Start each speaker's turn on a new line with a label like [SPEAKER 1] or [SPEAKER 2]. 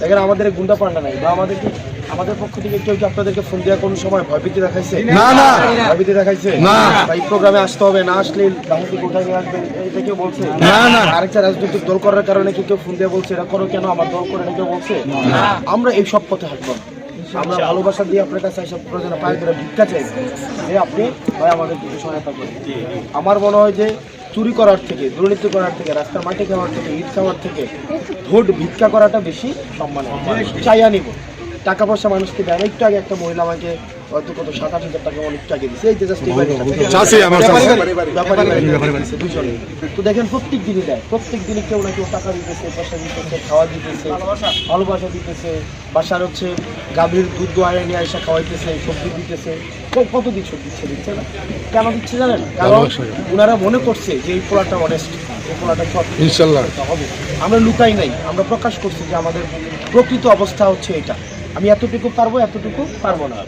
[SPEAKER 1] দেখেন আমাদের গুন্ডা পান্ডা নাই বা আমাদেরকে আমাদের পক্ষ থেকে কেউ কি আপনাদেরকে ফোন দেওয়া কোনো সময় ভয়ভীতি দেখাইছে?
[SPEAKER 2] না, না।
[SPEAKER 1] ভয়ভীতি দেখাইছে?
[SPEAKER 2] না।
[SPEAKER 1] এই প্রোগ্রামে আসতে হবে না আসলে বাহিনী কোথায় নিয়ে আসবেন এটা কেউ বলছে?
[SPEAKER 2] না, না।
[SPEAKER 1] আরেকটা রাজনৈতিক দল করার কারণে কি কেউ ফোন দিয়ে বলছে এটা করো কেন আমার দল করে না কেউ বলছে? আমরা এই সব পথে হাঁটবো আমরা ভালোবাসা দিয়ে আপনার কাছে এইসব প্রয়োজনে পায়ে ধরে ভিক্ষা চাই যে আপনি ভাই আমাদের কিছু সহায়তা করেন। আমার মনে হয় যে চুরি করার থেকে, দুর্নীতি করার থেকে, রাস্তার মাটি খাওয়ার থেকে ঈদ খাওয়ার থেকে ভোট ভিক্ষা করাটা বেশি সম্মান চাইয়া নিব। টাকা পয়সা মানুষকে দেয় একটু আগে একটা মহিলা আমাকে হয়তো কত সাত আট হাজার টাকা অনেক টাকা দিচ্ছে এই যে দুজনে। তো দেখেন প্রত্যেক দিনই দেয় প্রত্যেক দিনই কেউ না কেউ টাকা দিতেছে পয়সা দিতেছে খাওয়া দিতেছে ভালোবাসা। দিতেছে বাসার হচ্ছে গাভীর দুধ দোয়ারে নিয়ে এসে খাওয়াইতেছে সবজি দিতেছে। কত দিচ্ছে দিচ্ছে দিচ্ছে না। কেন দিচ্ছে জানেন? কারণ ওনারা মনে করছে যে এই পোলাটা অনেস্ট এই পোলাটা
[SPEAKER 2] ইনশাল্লাহ।
[SPEAKER 1] হবে। আমরা লুকাই নাই আমরা প্রকাশ করছি যে আমাদের প্রকৃত অবস্থা হচ্ছে এটা। আমি এতটুকু পারব এতটুকু পারব না।